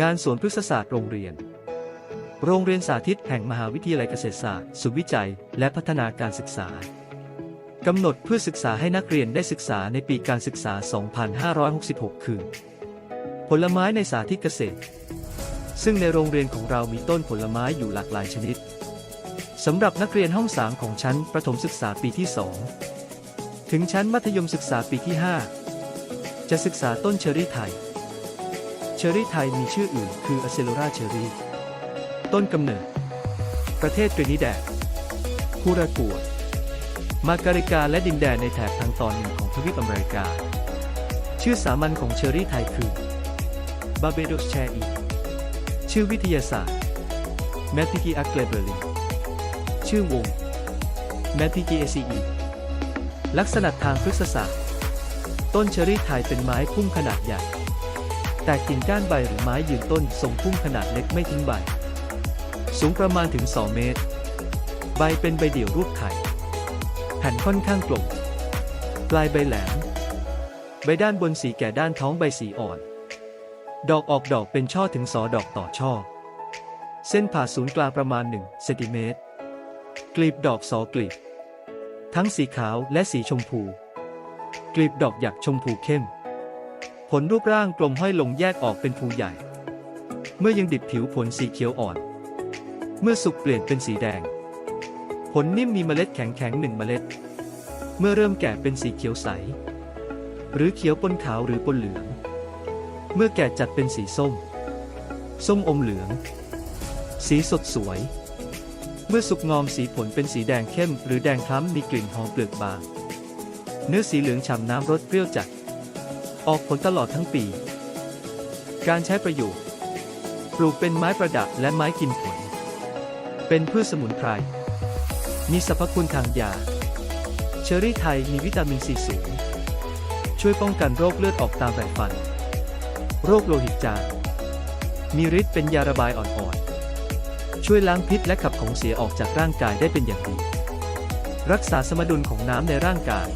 งานสวนพฤกษศาสตร์โรงเรียน โรงเรียนสาธิตแห่งมหาวิทยาลัยเกษตรศาสตร์ศูนย์วิจัย และพัฒนาการศึกษากำหนดเพื่อศึกษาให้นักเรียนได้ศึกษาในปีการศึกษา 2566 คือ ผลไม้ในสาธิตเกษตร ซึ่งในโรงเรียนของเรามีต้นผลไม้อยู่หลากหลายชนิดสำหรับนักเรียนห้องสามของชั้นประถมศึกษาปีที่ 2 ถึงชั้นมัธยมศึกษาปีที่ 5 จะศึกษาต้นเชอรี่ไทย เชอรี่ไทยมีชื่ออื่นคืออเซโลราเชอรี่ ต้นกำเนิด ประเทศตรินิแดดคูรากัว มาการิกาและดินแดนในแถบทางตอนเหนือของทวีปอเมริกา ชื่อสามัญของเชอรี่ไทยคือบาเบโดสแชอีชื่อวิทยาศาสตร์แมทติกีอักเกลเบอร์ลินชื่อวงแมทติกีเอซีอีลักษณะทางพฤกษศาสตร์ ต้นเชอรี่ไทยเป็นไม้พุ่มขนาดใหญ่ แต่กิ่งก้านใบหรือไม้ยืนต้นทรงพุ่มขนาดเล็กไม่ทิ้งใบ สูงประมาณถึง 2 เมตร ใบเป็นใบเดี่ยวรูปไข่แผ่นค่อนข้างกลมปลายใบแหลม ใบด้านบนสีแก่ด้านท้องใบสีอ่อน ดอกออกดอกเป็นช่อถึงสอดอกต่อช่อ เส้นผ่าศูนย์กลางประมาณ1เซนติเมตร กลีบดอกสอกลีบ ทั้งสีขาวและสีชมพู กลีบดอกหยักชมพูเข้ม ลรูปร่างกลมห้อยลงแยกออกเป็นภูใหญ่ เมื่อยังดิบผิวผลสีเขียวอ่อน เมื่อสุกเปลี่ยนเป็นสีแดง ผลนิ่มมีเมล็ดแข็งแข็งหนึ่งเมล็ด เมื่อเริ่มแก่เป็นสีเขียวใส หรือเขียวปนขาวหรือปนเหลือง เมื่อแก่จัดเป็นสีส้ม ส้มอมเหลือง สีสดสวย เมื่อสุกงอมสีผลเป็นสีแดงเข้ม หรือแดงคล้ำมีกลิ่นหอมเปลือกบาง เนื้อสีเหลืองฉ่ำน้ำรสเปรี้ยวจัด ออกผลตลอดทั้งปี การใช้ประโยชน์ ปลูกเป็นไม้ประดับและไม้กินผล เป็นพืชสมุนไพร มีสรรพคุณทางยา เชอรี่ไทยมีวิตามินซีสูง ช่วยป้องกันโรคเลือดออกตามไรฟัน โรคโลหิตจาง มีฤทธิ์เป็นยาระบายอ่อนๆ ช่วยล้างพิษและขับของเสียออกจากร่างกายได้เป็นอย่างดี รักษาสมดุลของน้ำในร่างกาย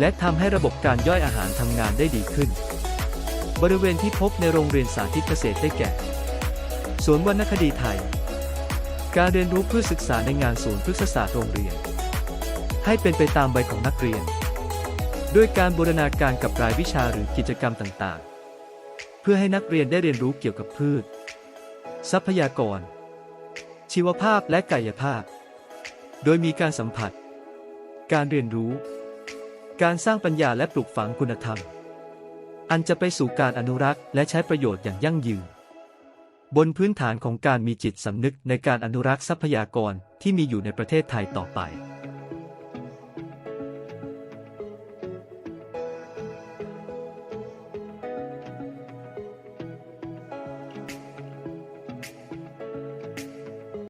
และทำให้ระบบการย่อยอาหารทำงานได้ดีขึ้น บริเวณที่พบในโรงเรียนสาธิตเกษตรได้แก่ สวนวรรณคดีไทย การเรียนรู้เพื่อศึกษาในงานศูนย์พฤกษศาสตร์โรงเรียน ให้เป็นไปตามใบของนักเรียน ด้วยการบูรณาการกับรายวิชาหรือกิจกรรมต่างๆ เพื่อให้นักเรียนได้เรียนรู้เกี่ยวกับพืช ทรัพยากร ชีวภาพและกายภาพ โดยมีการสัมผัส การเรียนรู้ การสร้างปัญญาและปลูกฝังคุณธรรม อันจะไปสู่การอนุรักษ์และใช้ประโยชน์อย่างยั่งยืน บนพื้นฐานของการมีจิตสำนึกในการอนุรักษ์ทรัพยากรที่มีอยู่ในประเทศไทยต่อไป